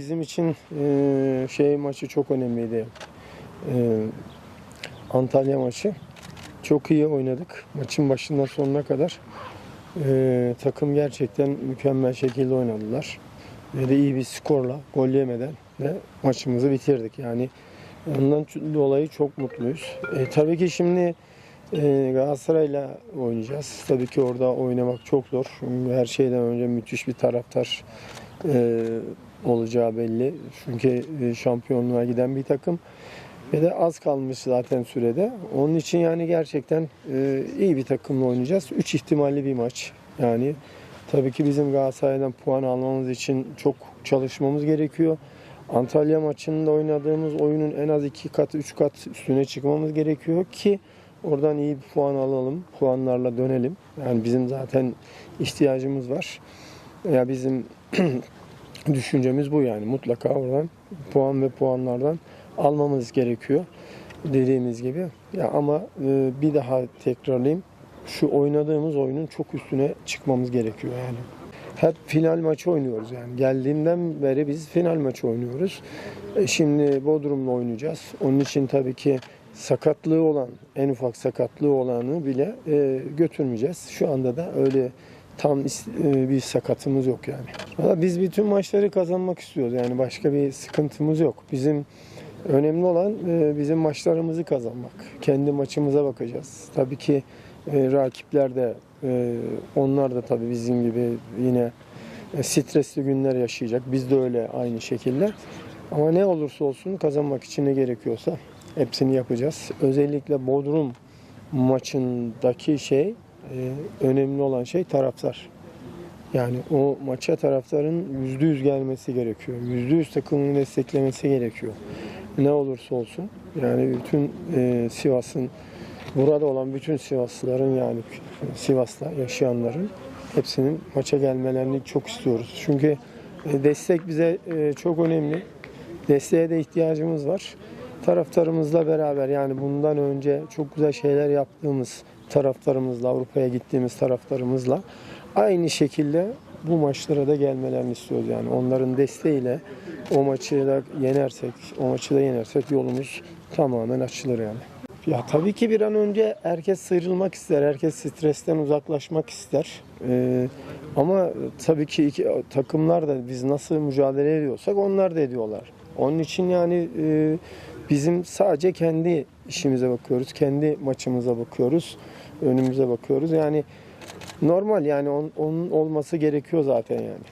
Bizim için e, şey maçı çok önemliydi. E, Antalya maçı. Çok iyi oynadık. Maçın başından sonuna kadar. E, takım gerçekten mükemmel şekilde oynadılar. Ve de iyi bir skorla, gol yemeden de maçımızı bitirdik. Yani ondan dolayı çok mutluyuz. E, tabii ki şimdi e, Galatasaray'la oynayacağız. Tabii ki orada oynamak çok zor. Her şeyden önce müthiş bir taraftar e, olacağı belli. Çünkü e, şampiyonluğa giden bir takım. Ve de az kalmış zaten sürede. Onun için yani gerçekten e, iyi bir takımla oynayacağız. Üç ihtimalli bir maç. Yani tabii ki bizim Galatasaray'dan puan almamız için çok çalışmamız gerekiyor. Antalya maçında oynadığımız oyunun en az iki kat, üç kat üstüne çıkmamız gerekiyor ki oradan iyi bir puan alalım. Puanlarla dönelim. Yani bizim zaten ihtiyacımız var. Ya bizim düşüncemiz bu yani. Mutlaka oradan puan ve puanlardan almamız gerekiyor. Dediğimiz gibi. Ya ama e, bir daha tekrarlayayım. Şu oynadığımız oyunun çok üstüne çıkmamız gerekiyor yani. Hep final maçı oynuyoruz yani. Geldiğimden beri biz final maçı oynuyoruz. E, Şimdi Bodrum'la oynayacağız. Onun için tabii ki sakatlığı olan, en ufak sakatlığı olanı bile e, götürmeyeceğiz. Şu anda da öyle tam e, bir sakatımız yok yani. Biz bütün maçları kazanmak istiyoruz yani başka bir sıkıntımız yok. Bizim önemli olan e, bizim maçlarımızı kazanmak. Kendi maçımıza bakacağız. Tabii ki e, rakipler de onlar da tabii bizim gibi yine stresli günler yaşayacak. Biz de öyle aynı şekilde. Ama ne olursa olsun kazanmak için ne gerekiyorsa hepsini yapacağız. Özellikle Bodrum maçındaki şey e, önemli olan şey taraftar. Yani o maça taraftarın yüzde yüz gelmesi gerekiyor. Yüzde yüz takımını desteklemesi gerekiyor. Ne olursa olsun. Yani bütün e, Sivas'ın burada olan bütün Sivaslıların yani Sivas'ta yaşayanların hepsinin maça gelmelerini çok istiyoruz. Çünkü e, destek bize e, çok önemli. Desteğe de ihtiyacımız var. Taraftarımızla beraber yani bundan önce çok güzel şeyler yaptığımız taraftarımızla, Avrupa'ya gittiğimiz taraftarımızla aynı şekilde bu maçlara da gelmelerini istiyoruz yani. Onların desteğiyle o maçı da yenersek, o maçı da yenersek yolumuz tamamen açılır yani. Ya tabii ki bir an önce herkes sıyrılmak ister, herkes stresten uzaklaşmak ister. Ee, ama tabii ki iki, takımlar da biz nasıl mücadele ediyorsak onlar da ediyorlar. Onun için yani e, bizim sadece kendi işimize bakıyoruz, kendi maçımıza bakıyoruz, önümüze bakıyoruz. Yani normal yani on- onun olması gerekiyor zaten yani.